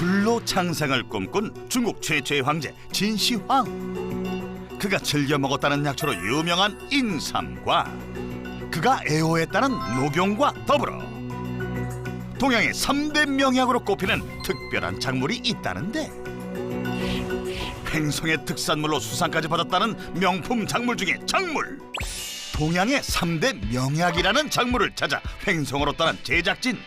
불로 창상을 꿈꾼 중국 최초의 황제 진시황. 그가 즐겨 먹었다는 약초로 유명한 인삼과 그가 애호했다는 녹용과 더불어 동양의 삼대 명약으로 꼽히는 특별한 작물이 있다는데 횡성의 특산물로 수상까지 받았다는 명품 작물 중에 작물 동양의 삼대 명약이라는 작물을 찾아 횡성으로 떠난 제작진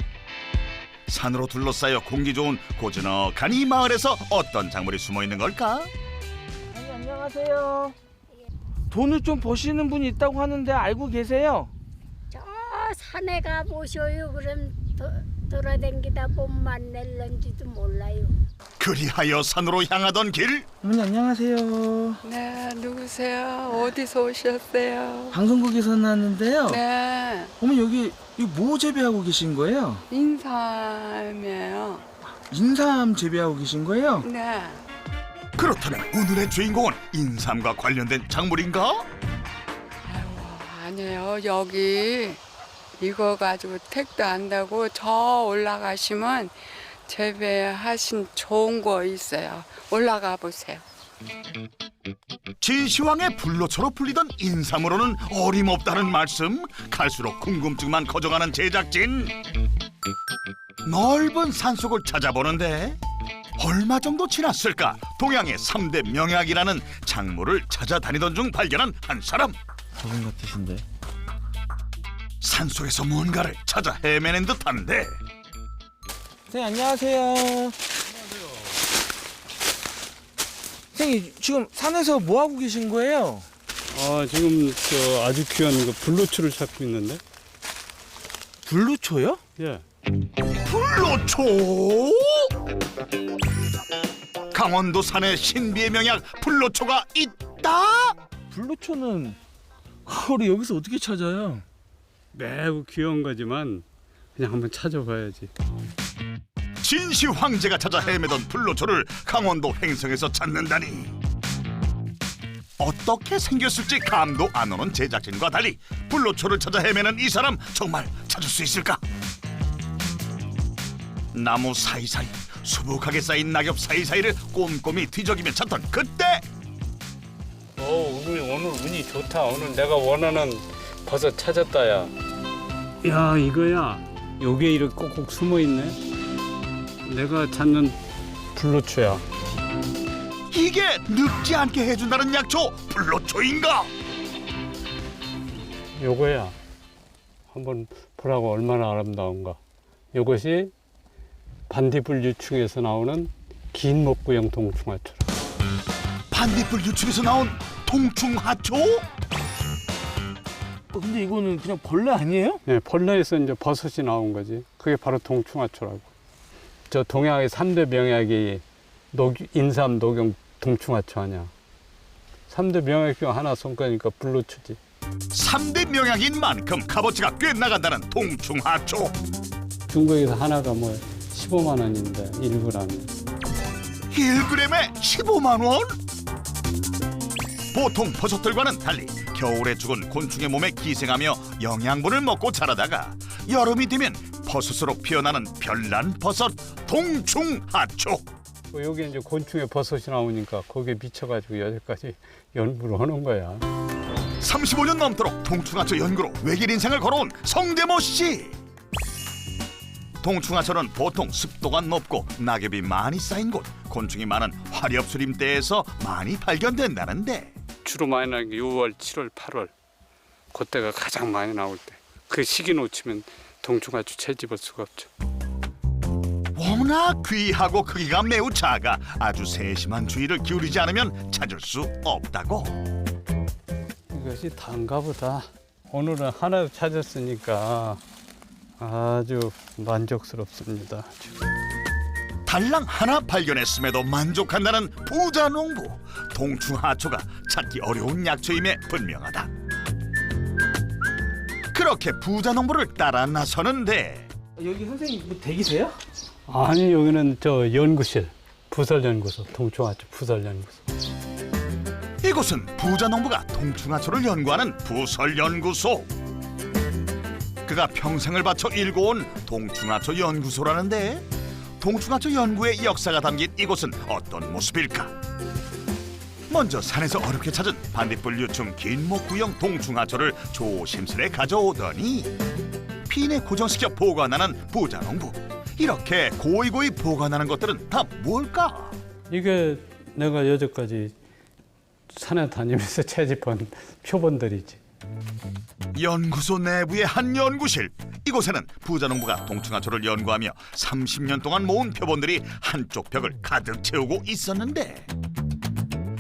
산으로 둘러싸여 공기 좋은 고즈넉한 이 마을에서 어떤 작물이 숨어 있는 걸까? 아니, 안녕하세요. 돈을 좀 버시는 분이 있다고 하는데 알고 계세요? 저 산에 가 보셔요. 그럼 도, 돌아댕기다 봄만 낼런지도 몰라요. 그리하여 산으로 향하던 길 어머니 안녕하세요. 네, 누구세요? 어디서 오셨어요? 방송국에서 나왔는데요. 네, 어머니 여기 이뭐 재배하고 계신 거예요? 인삼이에요. 인삼 재배하고 계신 거예요? 네, 그렇다면 오늘의 주인공은 인삼과 관련된 작물인가? 아니에요. 여기 이거 가지고 택도 안다고 저 올라가시면 재배하신 좋은 거 있어요. 올라가 보세요. 진시황의 불로초로 풀리던 인삼으로는 어림없다는 말씀 갈수록 궁금증만 커져가는 제작진 넓은 산속을 찾아보는데 얼마 정도 지났을까 동양의 삼대 명약이라는 작물을 찾아다니던 중 발견한 한 사람 저분 같으신데. 산속에서 뭔가를 찾아 헤매는 듯한데 선생님 안녕하세요. 선생님 지금 산에서 뭐 하고 계신 거예요? 아 지금 저 아주 귀한 그 블루추를 찾고 있는데 블루초요? 예 불로초 강원도 산에 신비의 명약 불로초가 있다 블루초는 우리 여기서 어떻게 찾아요? 매우 귀여운 거지만 그냥 한번 찾아봐야지. 진시 황제가 찾아 헤매던 불로초를 강원도 횡성에서 찾는다니. 어떻게 생겼을지 감도 안 오는 제작진과 달리 불로초를 찾아 헤매는 이 사람 정말 찾을 수 있을까? 나무 사이사이 수북하게 쌓인 낙엽 사이사이를 꼼꼼히 뒤적이며 찾던 그때! 어 운이 오늘 운이 좋다. 오늘 내가 원하는 버섯 찾았다야 야 이거야. 요게 이렇게 꼭꼭 숨어 있네. 내가 찾는 블루추야. 이게 늙지 않게 해준다는 약초 불로초인가? 요거야. 한번 보라고 얼마나 아름다운가. 요것이 반딧불 유충에서 나오는 긴 목구형 동충하초라. 반딧불 유충에서 나온 통충하초? 어, 근데 이거는 그냥 벌레 아니에요? 예, 벌레에서 이제 버섯이 나온 거지. 그게 바로 동충하초라고. 저 동양의 삼대 명약이 녹, 인삼, 녹용, 동충하초 아니야. 삼대 명약 중 하나 손가니까 불로추지. 삼대 명약인 만큼 값어치가 꽤 나간다는 통충하초 중국에서 하나가 뭐 15만 원인데 1g에. 1g에 15만 원? 보통 버섯들과는 달리 겨울에 죽은 곤충의 몸에 기생하며 영양분을 먹고 자라다가 여름이 되면 버섯으로 피어나는 별난 버섯 동충하초 뭐 여기 이제 곤충의 버섯이 나오니까 거기에 미쳐가지고 여기까지 연구를 하는 거야. 35년 넘도록 동충하초 연구로 외길 인생을 걸어온 성대모 씨. 동충하초는 보통 습도가 높고 낙엽이 많이 쌓인 곳, 곤충이 많은 화렵수림대에서 많이 발견된다는데 주로 많이 나는 게 6월, 7월, 8월. 그때가 가장 많이 나올 때. 그 시기 놓치면 동충하초 채집할 수가 없죠. 워낙 귀하고 크기가 매우 작아 아주 세심한 주의를 기울이지 않으면 찾을 수 없다고. 이것이 단가 보다. 오늘은 하나 찾았으니까 아주 만족스럽습니다. 달랑 하나 발견했음에도 만족한다는 부자 농부 동충하초가 찾기 어려운 약초임에 분명하다. 그렇게 부자 농부를 따라 나서는데 여기 선생님 뭐 댁이세요? 아니 여기는 저 연구실, 부설연구소, 동충하초 부설연구소. 이곳은 부자 농부가 동충하초를 연구하는 부설연구소. 그가 평생을 바쳐 일궈온 동충하초 연구소라는데 동충하초 연구의 역사가 담긴 이곳은 어떤 모습일까? 먼저 산에서 어렵게 찾은 반딧불 유충 긴목구형 동충하초를 조심스레 가져오더니 핀에 고정시켜 보관하는 부자농부 이렇게 고이고이 보관하는 것들은 다 뭘까? 이게 내가 여태까지 산에 다니면서 채집한 표본들이지. 연구소 내부의 한 연구실 이곳에는 부자농부가 동충하초를 연구하며 30년 동안 모은 표본들이 한쪽 벽을 가득 채우고 있었는데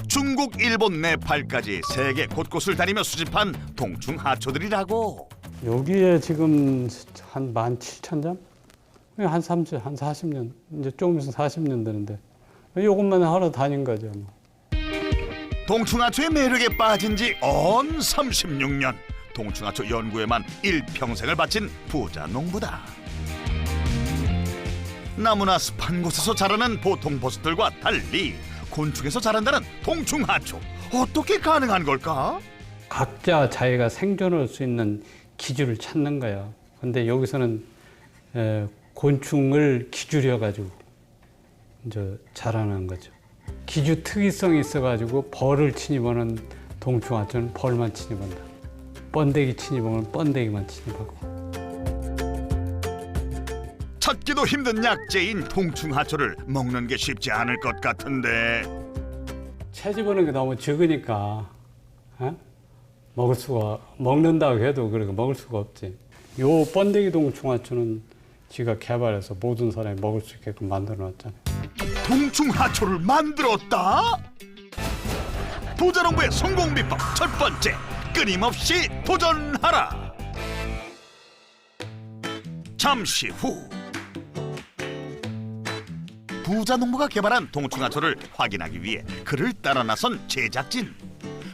중국, 일본, 네팔까지 세계 곳곳을 다니며 수집한 동충하초들이라고 여기에 지금 한 17,000점? 한 30, 한 40년. 이제 조금 있으면 40년 되는데. 요것만 하러 다닌 거죠. 뭐. 동충하초의 매력에 빠진 지언 36년 동충하초 연구에만 일평생을 바친 부자 농부다 나무나 습한 곳에서 자라는 보통 버섯들과 달리 곤충에서 자란다는 동충하초 어떻게 가능한 걸까? 각자 자기가 생존할 수 있는 기주를 찾는 거야. 근데 여기서는 에, 곤충을 기주려 가지고 이제 자라는 거죠. 기주 특이성이 있어 가지고 벌을 침입하는 동충하초는 벌만 침입한다. 번데기 침입하면 번데기만 침입하고. 찾기도 힘든 약재인 동충하초를 먹는 게 쉽지 않을 것 같은데 채집하는 게 너무 적으니까 어? 먹을 수가 먹는다고 해도 그렇게 먹을 수가 없지. 요 번데기 동충하초는 지가 개발해서 모든 사람이 먹을 수 있게끔 만들어 놨잖아요. 동충하초를 만들었다? 부자농부의 성공 비법 첫 번째 끊임없이 도전하라. 잠시 후. 부자 농부가 개발한 동충하초를 확인하기 위해 그를 따라 나선 제작진.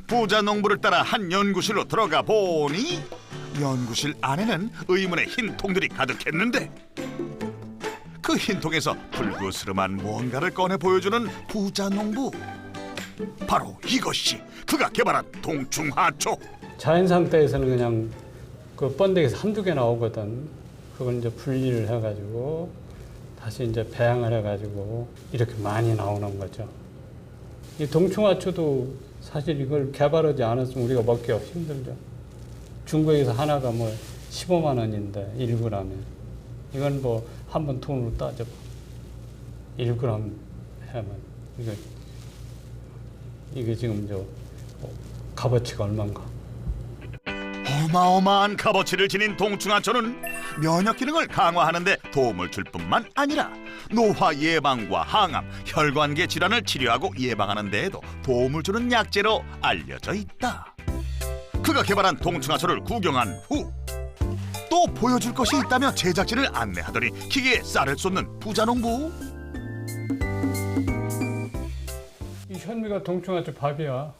부자 농부를 따라 한 연구실로 들어가 보니 연구실 안에는 의문의 흰 통들이 가득했는데 그 흰 통에서 불그스름한 무언가를 꺼내 보여주는 부자 농부. 바로 이것이 그가 개발한 동충하초. 자연 상태에서는 그냥 그 번데기에서 한두 개 나오거든. 그걸 이제 분리를 해가지고 다시 이제 배양을 해가지고 이렇게 많이 나오는 거죠. 이 동충하초도 사실 이걸 개발하지 않았으면 우리가 먹기가 힘들죠. 중국에서 하나가 뭐 15만 원인데 1g에 이건 뭐 한번 돈으로 따져봐. 1g 하면 이거 이게 지금 저 어, 값어치가 얼마인가? 어마어마한 값어치를 지닌 동충하초는 면역 기능을 강화하는데 도움을 줄 뿐만 아니라 노화 예방과 항암, 혈관계 질환을 치료하고 예방하는 데에도 도움을 주는 약재로 알려져 있다. 그가 개발한 동충하초를 구경한 후 또 보여줄 것이 있다며 제작진을 안내하더니 기계에 쌀을 쏟는 부자 농부. 이 현미가 동충하초 밥이야.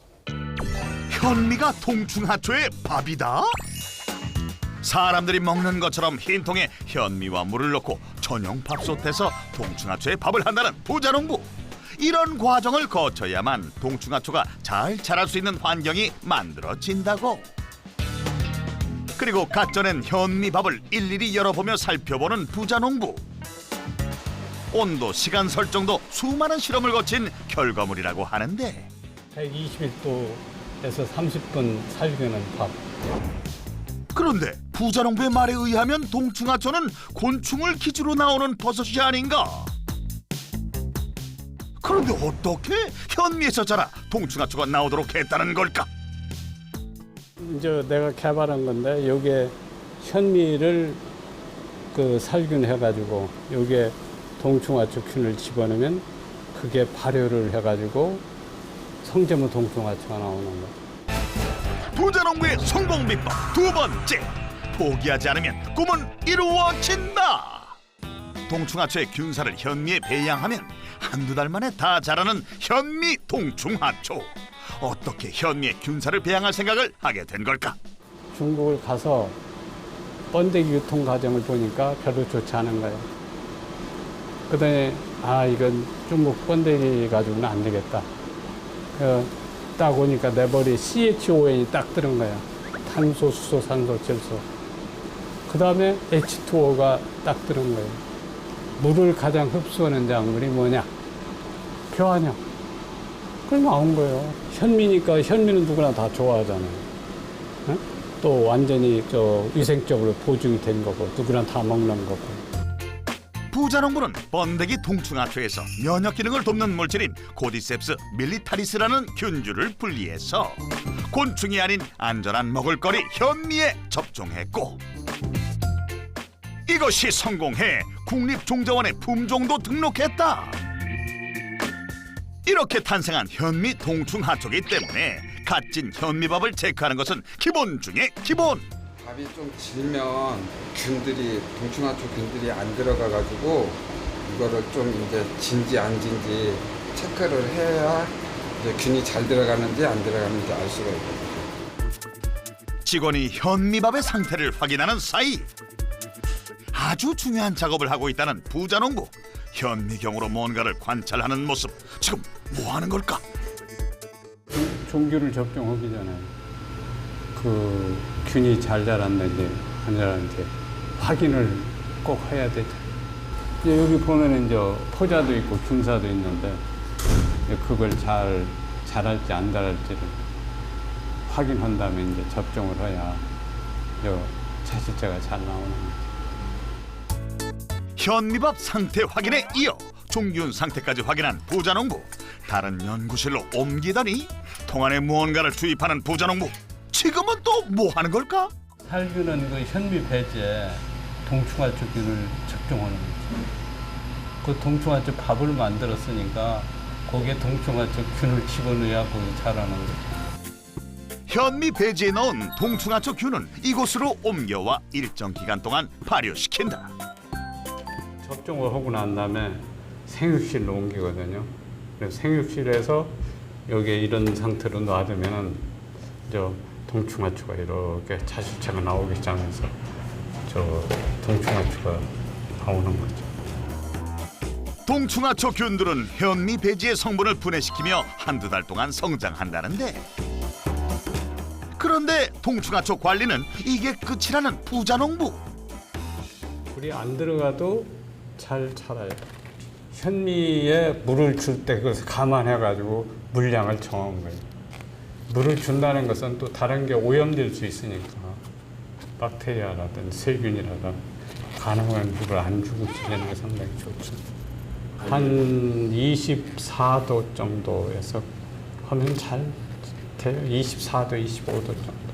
현미가 동충하초의 밥이다? 사람들이 먹는 것처럼 흰 통에 현미와 물을 넣고 전용 밥솥에서 동충하초의 밥을 한다는 부자 농부 이런 과정을 거쳐야만 동충하초가 잘 자랄 수 있는 환경이 만들어진다고 그리고 갓 전엔 현미밥을 일일이 열어보며 살펴보는 부자 농부 온도, 시간 설정도 수많은 실험을 거친 결과물이라고 하는데 121도에서 30분 살균하는 밥. 그런데 부자 농부의 말에 의하면 동충하초는 곤충을 기주로 나오는 버섯이 아닌가? 그런데 어떻게 현미에서 자라 동충하초가 나오도록 했다는 걸까? 이제 내가 개발한 건데 여기에 현미를 그 살균해 가지고 여기에 동충하초균을 집어넣으면 그게 발효를 해 가지고 성제무 동충하초가 나오는 거. 부자농부의 성공 비법 두 번째 포기하지 않으면 꿈은 이루어진다. 동충하초의 균사를 현미에 배양하면 한두 달 만에 다 자라는 현미 동충하초. 어떻게 현미의 균사를 배양할 생각을 하게 된 걸까? 중국을 가서 번데기 유통 과정을 보니까 별로 좋지 않은 거예요. 그다음에 아 이건 중국 번데기 가지고는 안 되겠다. 그, 딱 오니까 내 머리에 CHON이 딱 뜨는 거야. 탄소, 수소, 산소, 질소. 그 다음에 H2O가 딱 뜨는 거예요. 물을 가장 흡수하는 작물이 뭐냐? 표안형. 그럼 나온 거예요. 현미니까 현미는 누구나 다 좋아하잖아요. 응? 또 완전히 저 위생적으로 보증이 된 거고 누구나 다 먹는 거고. 부자농부는 번데기 동충하초에서 면역 기능을 돕는 물질인 코디셉스 밀리타리스라는 균주를 분리해서 곤충이 아닌 안전한 먹을거리 현미에 접종했고 이것이 성공해 국립종자원에 품종도 등록했다. 이렇게 탄생한 현미 동충 하초기 때문에 갓진 현미밥을 체크하는 것은 기본 중의 기본. 밥이 좀 질면 균들이 동충하초 균들이 안 들어가 가지고 이거를 좀 이제 진지 안 진지 체크를 해야 이제 균이 잘 들어가는지 안 들어가는지 알 수가 있거든요. 직원이 현미밥의 상태를 확인하는 사이 아주 중요한 작업을 하고 있다는 부자농부 현미경으로 뭔가를 관찰하는 모습 지금 뭐 하는 걸까? 종균을 접종하기 전에 그 균이 잘 자랐는지 안 자랐는지 확인을 꼭 해야 되죠. 이제 여기 보면 이제 포자도 있고 균사도 있는데 그걸 잘 자랄지 안 자랄지를 확인한 다음에 이제 접종을 해야 요 채식제가 잘 나오는. 현미밥 상태 확인에 이어 종균 상태까지 확인한 부자농부 다른 연구실로 옮기더니 통 안에 무언가를 투입하는 부자농부 지금은 또 뭐 하는 걸까? 살균은 그 현미 배지에 동충하초균을 접종하는 거죠. 그 동충하초 밥을 만들었으니까 거기에 동충하초 균을 집어넣어야 거기 자라는 거죠. 현미 배지에 넣은 동충하초 균은 이곳으로 옮겨와 일정 기간 동안 발효시킨다. 접종을 하고 난 다음에 생육실로 옮기거든요. 그래서 생육실에서 여기에 이런 상태로 놔두면은 저 동충하초가 이렇게 자실차가 나오기 시작해서 저 동충하초가 나오는 거죠. 동충하초 균들은 현미 배지의 성분을 분해시키며 한두 달 동안 성장한다는데 그런데 동충하초 관리는 이게 끝이라는 부자 농부 불이 안 들어가도 잘 자라요. 현미에 물을 줄 때 그것을 감안해가지고 물량을 정한 거예요. 물을 준다는 것은 또 다른 게 오염될 수 있으니까 박테리아라든 세균이라든 가능한 물을 안 주고 지내는 게 상당히 좋죠. 한 24도 정도에서 하면 잘 돼요. 24도, 25도 정도.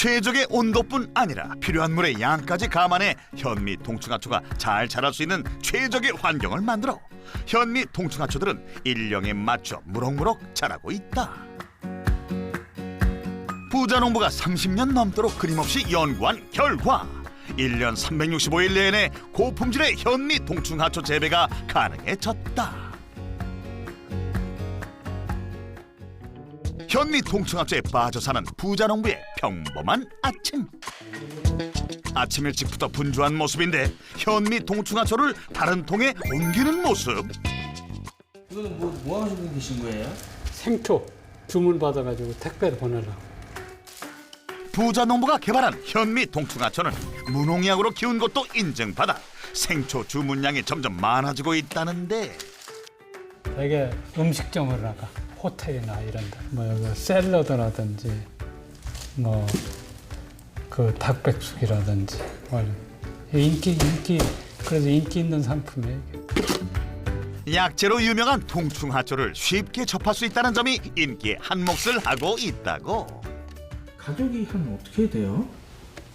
최적의 온도뿐 아니라 필요한 물의 양까지 감안해 현미 동충하초가 잘 자랄 수 있는 최적의 환경을 만들어 현미 동충하초들은 일령에 맞춰 무럭무럭 자라고 있다. 부자농부가 30년 넘도록 끊임없이 연구한 결과 1년 365일 내내 고품질의 현미 동충하초 재배가 가능해졌다. 현미 동충하초에 빠져 사는 부자 농부의 평범한 아침. 아침 일찍부터 분주한 모습인데 현미 동충하초를 다른 통에 옮기는 모습. 이거는 뭐, 뭐 하시고 계신 거예요? 생초 주문 받아가지고 택배를 보내려고. 부자 농부가 개발한 현미 동충하초는 무농약으로 키운 것도 인증받아 생초 주문량이 점점 많아지고 있다는데 되게 음식점으로 나가 호텔이나 이런 데, 뭐 여기 샐러드라든지 뭐 그 닭백숙이라든지 뭐. 인기 인기 그래서 인기 있는 상품이에요. 약재로 유명한 동충하초를 쉽게 접할 수 있다는 점이 인기에 한 몫을 하고 있다고. 가격이 한 어떻게 돼요?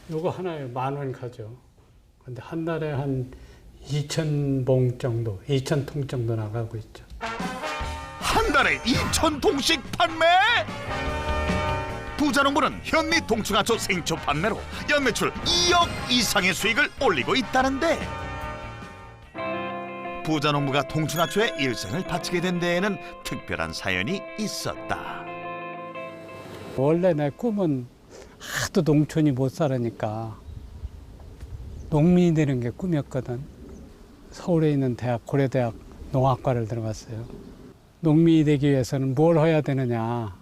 요거 하나에 만 원 가죠. 근데 한 달에 한 2천 봉 정도, 2천 통 정도 나가고 있죠. 한 달에 2천 통씩 판매? 부자농부는 현미 동충하초 생초 판매로 연매출 2억 이상의 수익을 올리고 있다는데 부자농부가 동충하초에 일생을 바치게 된 데에는 특별한 사연이 있었다. 원래 내 꿈은 하도 농촌이 못 살으니까 농민이 되는 게 꿈이었거든. 서울에 있는 대학 고려대학 농학과를 들어갔어요. 농민이 되기 위해서는 뭘 해야 되느냐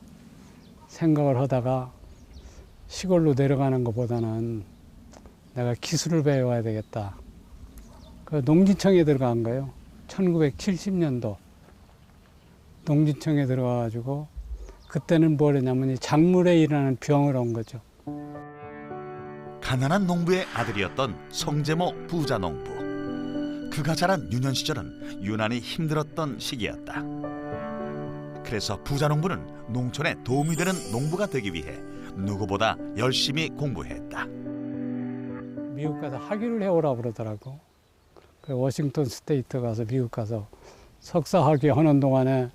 생각을 하다가 시골로 내려가는 것보다는 내가 기술을 배워야 되겠다. 그그 농지청에 들어간 거예요. 1970년도 농지청에 들어가가지고 그때는 뭘 했냐면 이 작물회이라는 병을 온 거죠. 가난한 농부의 아들이었던 성재모 부자 농부. 그가 자란 유년 시절은 유난히 힘들었던 시기였다. 그래서 부자 농부는 농촌에 도움이 되는 농부가 되기 위해 누구보다 열심히 공부했다. 미국 가서 학위를 해오라고 그러더라고. 그 워싱턴 스테이트 가서 미국 가서 석사 학위 하는 동안에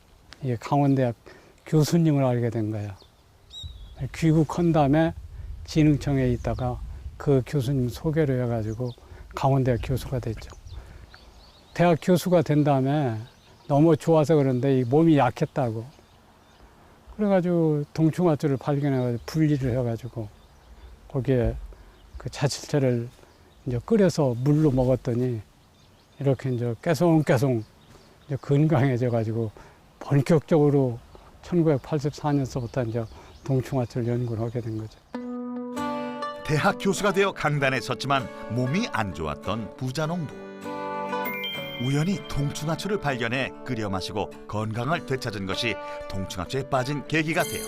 이 강원대학 교수님을 알게 된 거야. 귀국한 다음에 진흥청에 있다가 그 교수님 소개를 해가지고 강원대학 교수가 됐죠. 대학 교수가 된 다음에 너무 좋아서 그런데 이 몸이 약했다고. 그래가지고 동충하초를 발견해가지고 분리를 해가지고 거기에 그 자취체를 이제 끓여서 물로 먹었더니 이렇게 이제 깨송깨송 이제 건강해져 가지고 본격적으로 1984년서부터 이제 동충하초를 연구를 하게 된 거죠. 대학 교수가 되어 강단에 섰지만 몸이 안 좋았던 부자 농부. 우연히 동충하초를 발견해 끓여 마시고 건강을 되찾은 것이 동충하초에 빠진 계기가 되어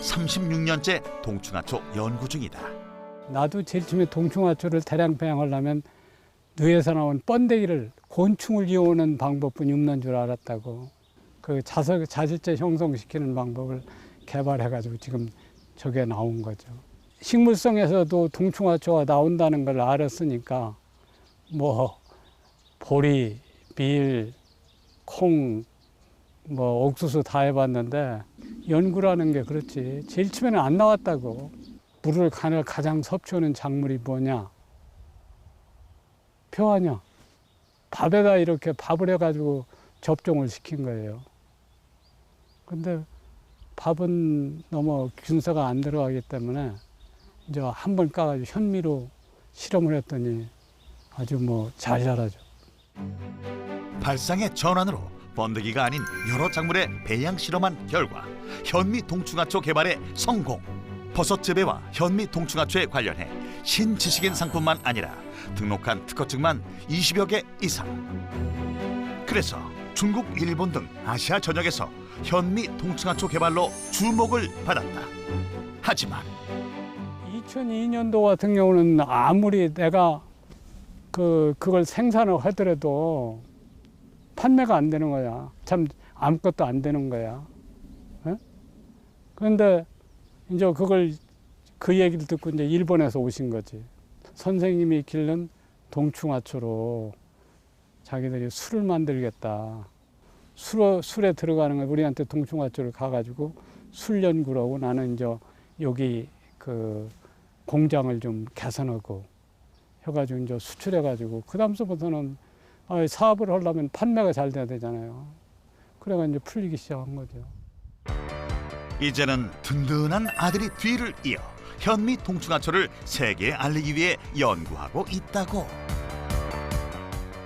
36년째 동충하초 연구 중이다. 나도 제일 처음에 동충하초를 대량 배양하려면 뇌에서 나온 번데기를 곤충을 이용하는 방법뿐이 없는 줄 알았다고. 그 자석 자질제 형성시키는 방법을 개발해가지고 지금 저게 나온 거죠. 식물성에서도 동충하초가 나온다는 걸 알았으니까 뭐 보리, 밀, 콩, 뭐 옥수수 다 해봤는데 연구라는 게 그렇지. 제일 처음에는 안 나왔다고. 물을 가장 가장 섭취하는 작물이 뭐냐? 표하냐? 밥에다 이렇게 밥을 해가지고 접종을 시킨 거예요. 근데 밥은 너무 균사가 안 들어가기 때문에 이제 한 번 까가지고 현미로 실험을 했더니 아주 뭐 잘 자라죠. 발상의 전환으로 번데기가 아닌 여러 작물에 배양 실험한 결과 현미 동충하초 개발에 성공. 버섯 재배와 현미 동충하초에 관련해 신지식인 상품만 아니라 등록한 특허증만 20여 개 이상. 그래서 중국, 일본 등 아시아 전역에서 현미 동충하초 개발로 주목을 받았다. 하지만 2002년도 같은 경우는 아무리 내가 그 그걸 생산을 하더라도 판매가 안 되는 거야. 참 아무것도 안 되는 거야. 예? 그런데 이제 그걸 그 얘기를 듣고 이제 일본에서 오신 거지. 선생님이 길른 동충하초로 자기들이 술을 만들겠다. 술, 술에 들어가는 거 우리한테 동충하초를 가가지고 술 연구라고 나는 이제 여기 그 공장을 좀 개선하고 해가지고 이제 수출해가지고 그 다음서부터는 아, 사업을 하려면 판매가 잘 돼야 되잖아요. 그래가 이제 풀리기 시작한 거죠. 이제는 든든한 아들이 뒤를 이어 현미 동충하초를 세계에 알리기 위해 연구하고 있다고.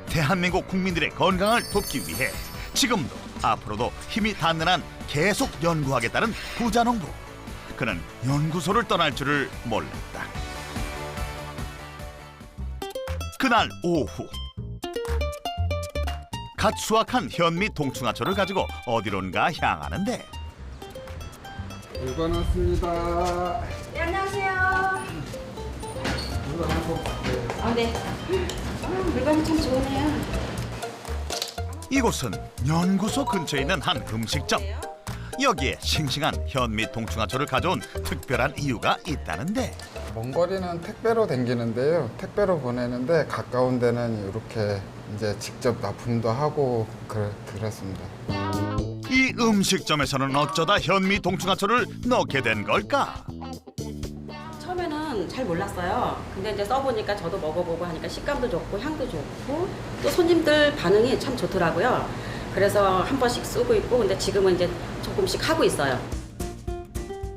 대한민국 국민들의 건강을 돕기 위해 지금도 앞으로도 힘이 닿는 계속 연구하겠다는 부자농부. 그는 연구소를 떠날 줄을 몰랐다. 그날 오후 갓 수확한 현미 동충하초를 가지고 어디론가 향하는데 물건 왔습니다. 네, 안녕하세요. 물건 한번. 아, 네. 아, 물건이 참 좋으네요. 이곳은 연구소 근처에 있는 한 음식점. 여기에 싱싱한 현미 동충하초를 가져온 특별한 이유가 있다는데 먼 거리는 택배로 댕기는데요. 택배로 보내는데 가까운 데는 이렇게 이제 직접 납품도 하고 그, 그렇습니다. 이 음식점에서는 어쩌다 현미 동충하초를 넣게 된 걸까? 처음에는 잘 몰랐어요. 근데 이제 써보니까 저도 먹어보고 하니까 식감도 좋고 향도 좋고 또 손님들 반응이 참 좋더라고요. 그래서 한 번씩 쓰고 있고 근데 지금은 이제 조금씩 하고 있어요.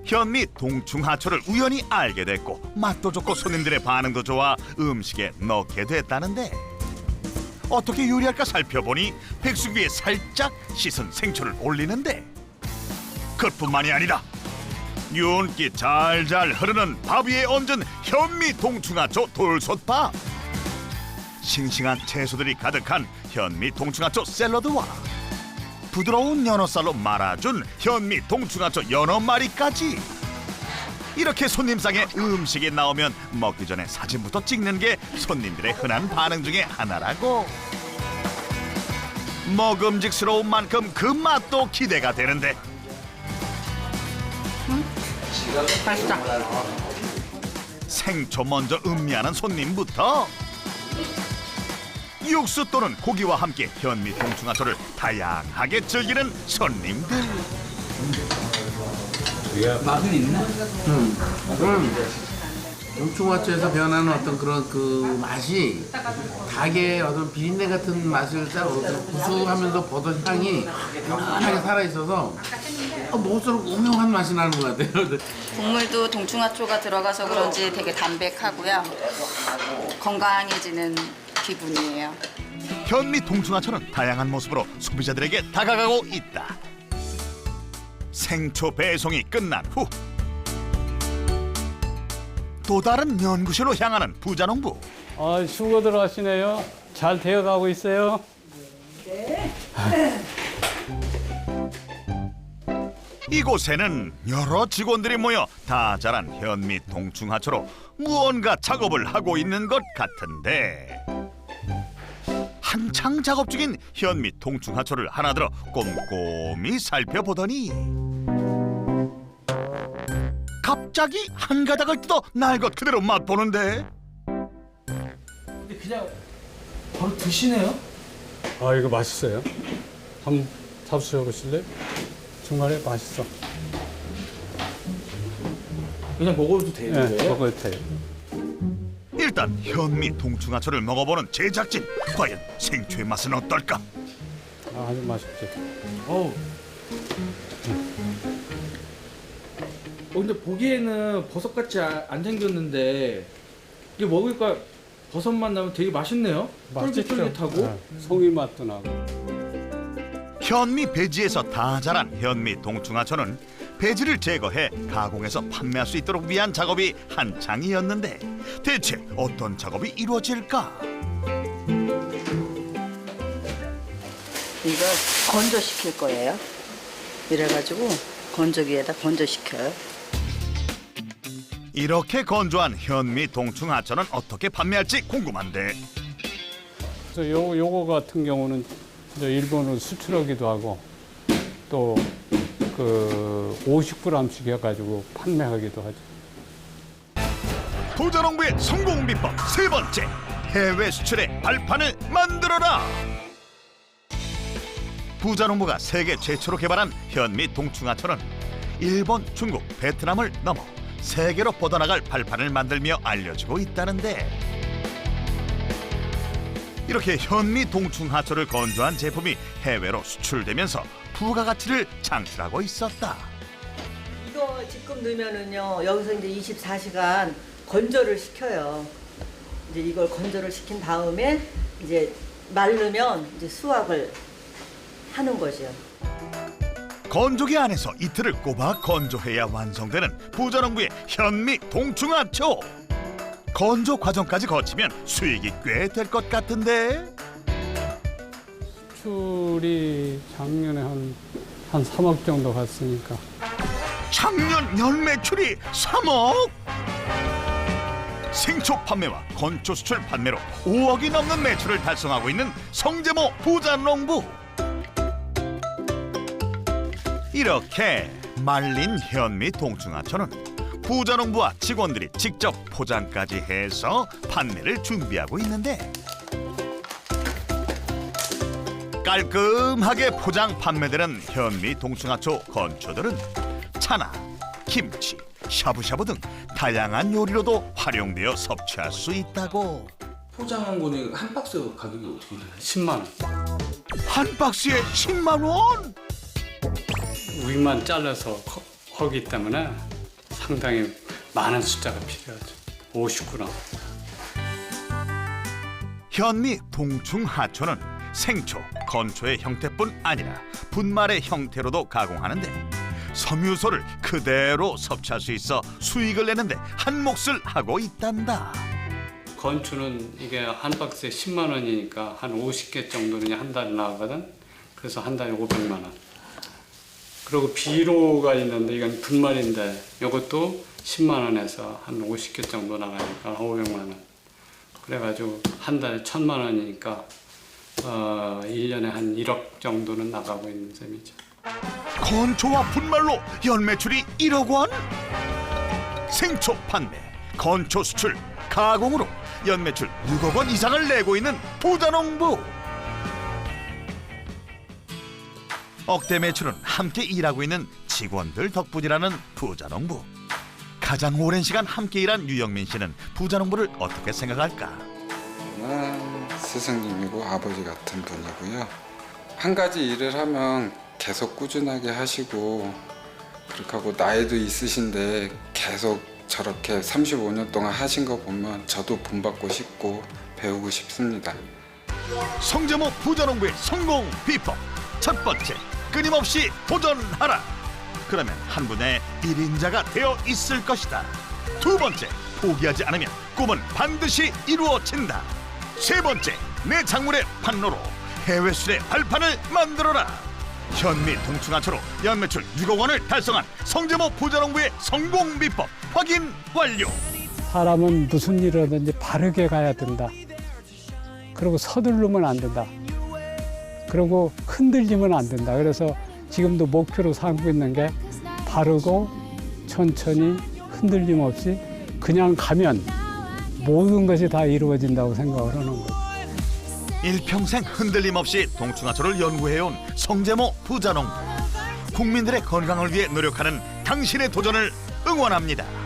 현미 동충하초를 우연히 알게 됐고 맛도 좋고 손님들의 반응도 좋아 음식에 넣게 됐다는데 어떻게 요리할까 살펴보니 백숙 위에 살짝 씻은 생초를 올리는데 그뿐만이 아니라 윤기 잘잘 흐르는 밥 위에 얹은 현미 동충하초 돌솥밥. 싱싱한 채소들이 가득한 현미 동충하초 샐러드와 부드러운 연어살로 말아준 현미 동충하초 연어 마리까지. 이렇게 손님상에 음식이 나오면 먹기 전에 사진부터 찍는 게 손님들의 흔한 반응 중에 하나라고. 먹음직스러운 만큼 그 맛도 기대가 되는데. 생초 먼저 음미하는 손님부터 육수 또는 고기와 함께 현미 동충하초를 다양하게 즐기는 손님들 맛은 있나? 동충하초에서 변하는 어떤 그런 그 맛이 닭의 어떤 비린내 같은 맛을 딱 얻어 구수하면서 버섯 향이 편안하게 살아있어서 어, 먹을수록 오묘한 맛이 나는 것 같아요. 국물도 동충하초가 들어가서 그런지 되게 담백하고요. 건강해지는 기분이에요. 현미 동충하초는 다양한 모습으로 소비자들에게 다가가고 있다. 생초 배송이 끝난 후 또 다른 연구실로 향하는 부자농부. 아, 수고들 하시네요. 잘 되어가고 있어요. 이곳에는 여러 직원들이 모여 다 자란 현미 동충하초로 무언가 작업을 하고 있는 것 같은데 한창 작업 중인 현미 동충하초를 하나 들어 꼼꼼히 살펴보더니 갑자기 한 가닥을 뜯어 날 것 그대로 맛보는데 근데 그냥 바로 드시네요? 아, 이거 맛있어요. 한번 잡수셔 보실래요? 중간에 맛있어. 그냥 먹어도 되는 네, 거예요? 먹어도 돼요. 일단 현미 동충하초를 먹어보는 제작진 과연 생초의 맛은 어떨까? 아, 아주 맛있지. 어우. 어, 근데 보기에는 버섯같이 아- 안 생겼는데 이게 먹으니까 버섯만 나면 되게 맛있네요. 맛있죠? 쫄깃쫄깃하고. 네, 송이 맛도 나고. 현미 배지에서 다 자란 현미 동충하초는 배지를 제거해 가공해서 판매할 수 있도록 위한 작업이 한창이었는데 대체 어떤 작업이 이루어질까? 이거 건조시킬 거예요. 이래가지고 건조기에다 건조시켜요. 이렇게 건조한 현미 동충하초는 어떻게 판매할지 궁금한데 그래서 요, 요거 같은 경우는 이제 일본으로 수출하기도 하고 또 그 50g씩 해가지고 판매하기도 하죠. 부자농부의 성공 비법 세 번째 해외 수출의 발판을 만들어라 부자농부가 세계 최초로 개발한 현미 동충하초는 일본, 중국, 베트남을 넘어 세계로 뻗어나갈 발판을 만들며 알려지고 있다는데 이렇게 현미 동충하초를 건조한 제품이 해외로 수출되면서 부가가치를 창출하고 있었다. 이거 지금 넣으면은요 여기서 이제 24시간 건조를 시켜요. 이제 이걸 건조를 시킨 다음에 이제 마르면 이제 수확을 하는 거죠. 건조기 안에서 이틀을 꼬박 건조해야 완성되는 부자농부의 현미 동충하초 건조 과정까지 거치면 수익이 꽤 될 것 같은데. 수출이 작년에 한, 한 3억 정도 갔으니까. 작년 연 매출이 3억? 생초 판매와 건조 수출 판매로 5억이 넘는 매출을 달성하고 있는 성재모 부자 농부. 이렇게 말린 현미 동충하초는 부자농부와 직원들이 직접 포장까지 해서 판매를 준비하고 있는데 깔끔하게 포장 판매되는 현미 동충하초 건초들은 차나 김치, 샤브샤브 등 다양한 요리로도 활용되어 섭취할 수 있다고 포장한 거는 한 박스 가격이 어떻게 돼요? 10만 원. 한 박스에 10만 원? 위만 잘라서 허- 하기 때문에 상당히 많은 숫자가 필요하죠. 50g. 현미 동충하초는 생초, 건초의 형태뿐 아니라 분말의 형태로도 가공하는데 섬유소를 그대로 섭취할 수 있어 수익을 내는데 한 몫을 하고 있단다. 건추는 이게 한 박스에 10만 원이니까 한 50개 정도는 한 달에 나가거든. 그래서 한 달에 500만 원. 그리고 비료가 있는데 이건 분말인데 이것도 10만 원에서 한 50개 정도 나가니까 500만 원. 그래가지고 한 달에 1000만 원이니까 어, 1년에 한 1억 정도는 나가고 있는 셈이죠. 건초와 분말로 연매출이 1억 원? 생초 판매, 건초 수출, 가공으로 연매출 6억 원 이상을 내고 있는 부자농부. 억대 매출은 함께 일하고 있는 직원들 덕분이라는 부자농부. 가장 오랜 시간 함께 일한 유영민 씨는 부자농부를 어떻게 생각할까? 저는 스승님이고 아버지 같은 분이고요. 한 가지 일을 하면 계속 꾸준하게 하시고 그렇게 하고 나이도 있으신데 계속 저렇게 35년 동안 하신 거 보면 저도 본받고 싶고 배우고 싶습니다. 성재모 부자농부의 성공 비법 첫 번째 끊임없이 도전하라. 그러면 한 분의 일인자가 되어 있을 것이다. 두 번째 포기하지 않으면 꿈은 반드시 이루어진다. 세 번째 내 작물의 판로로 해외술의 발판을 만들어라. 현미 동충하초로 연매출 6억 원을 달성한 성재모 부자농부의 성공 비법 확인 완료. 사람은 무슨 일이라든지 바르게 가야 된다. 그리고 서두르면 안 된다. 그리고 흔들리면 안 된다. 그래서 지금도 목표로 삼고 있는 게 바르고 천천히 흔들림 없이 그냥 가면 모든 것이 다 이루어진다고 생각을 하는 거예요. 일평생 흔들림 없이 동충하초를 연구해온 성재모 부자농부 국민들의 건강을 위해 노력하는 당신의 도전을 응원합니다.